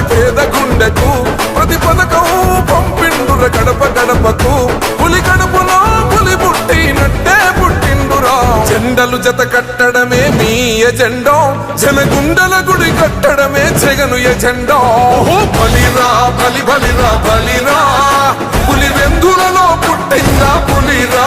ప్రతి పేద గుండెకు ప్రతి పథకం పంపిండుర గడప గడపకు పులి గడపలో పులి పుట్టినట్టే పుట్టిండురా. జెండలు జత కట్టడమే మీ ఎజెండో. జనగుండల గుడి కట్టడమే జగను ఎజెండో. బలిరా బలి బలిరా బలిరా. పులి వెందులలో పుట్టిందా పులిరా?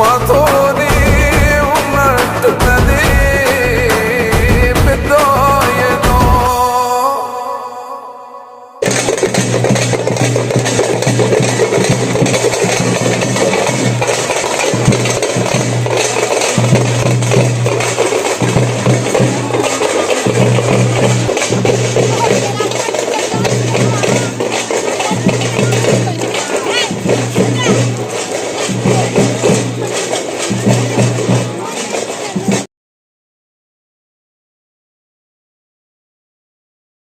want